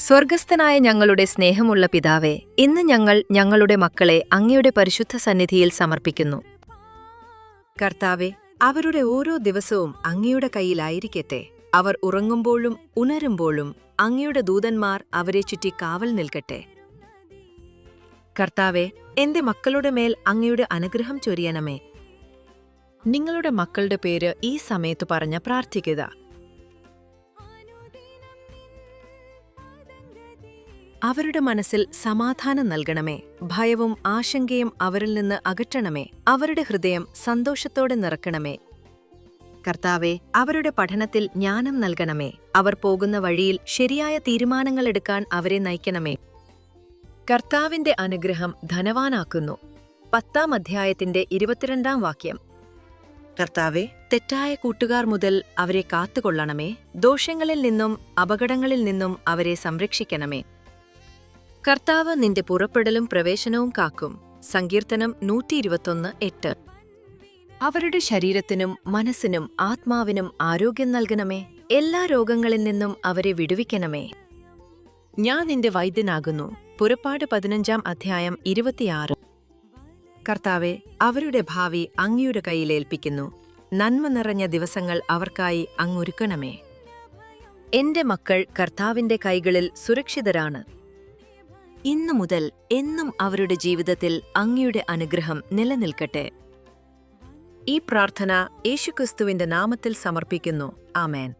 സ്വർഗസ്ഥനായ ഞങ്ങളുടെ സ്നേഹമുള്ള പിതാവേ ഇന്ന് ഞങ്ങൾ ഞങ്ങളുടെ മക്കളെ അങ്ങയുടെ പരിശുദ്ധ സന്നിധിയിൽ സമർപ്പിക്കുന്നു. കർത്താവെ അവരുടെ ഓരോ ദിവസവും അങ്ങയുടെ കയ്യിലായിരിക്കട്ടെ. അവർ ഉറങ്ങുമ്പോഴും ഉണരുമ്പോഴും അങ്ങയുടെ ദൂതന്മാർ അവരെ ചുറ്റി കാവൽ നിൽക്കട്ടെ. കർത്താവെ എന്റെ മക്കളുടെ മേൽ അങ്ങയുടെ അനുഗ്രഹം ചൊരിയണമേ. നിങ്ങളുടെ മക്കളുടെ പേര് ഈ സമയത്ത് പറഞ്ഞ പ്രാർത്ഥിക്കുക. അവരുടെ മനസ്സിൽ സമാധാനം നൽകണമേ. ഭയവും ആശങ്കയും അവരിൽ നിന്ന് അകറ്റണമേ. അവരുടെ ഹൃദയം സന്തോഷത്തോടെ നിറക്കണമേ. കർത്താവെ അവരുടെ പഠനത്തിൽ ജ്ഞാനം നൽകണമേ. അവർ പോകുന്ന വഴിയിൽ ശരിയായ തീരുമാനങ്ങൾ എടുക്കാൻ അവരെ നയിക്കണമേ. കർത്താവിന്റെ അനുഗ്രഹം ധനവാനാക്കുന്നു. പത്താം അധ്യായത്തിന്റെ ഇരുപത്തിരണ്ടാം വാക്യം. കർത്താവെ തെറ്റായ കൂട്ടുകാർ മുതൽ അവരെ കാത്തുകൊള്ളണമേ. ദോഷങ്ങളിൽ നിന്നും അപകടങ്ങളിൽ നിന്നും അവരെ സംരക്ഷിക്കണമേ. കർത്താവ് നിന്റെ പുറപ്പെടലും പ്രവേശനവും കാക്കും. സങ്കീർത്തനം നൂറ്റി ഇരുപത്തൊന്ന് എട്ട്. അവരുടെ ശരീരത്തിനും മനസ്സിനും ആത്മാവിനും ആരോഗ്യം നൽകണമേ. എല്ലാ രോഗങ്ങളിൽ നിന്നും അവരെ വിടുവിക്കണമേ. ഞാൻ നിന്റെ വൈദ്യനാകുന്നു. പുറപ്പാട് പതിനഞ്ചാം അധ്യായം ഇരുപത്തിയാറ്. കർത്താവെ അവരുടെ ഭാവി അങ്ങയുടെ കയ്യിലേൽപ്പിക്കുന്നു നന്മ നിറഞ്ഞ ദിവസങ്ങൾ അവർക്കായി അങ്ങൊരുക്കണമേ എന്റെ മക്കൾ കർത്താവിന്റെ കൈകളിൽ സുരക്ഷിതരാണ്. ഇന്നു മുതൽ എന്നും അവരുടെ ജീവിതത്തിൽ അങ്ങയുടെ അനുഗ്രഹം നിലനിൽക്കട്ടെ. ഈ പ്രാർത്ഥന യേശുക്രിസ്തുവിന്റെ നാമത്തിൽ സമർപ്പിക്കുന്നു. ആമേൻ.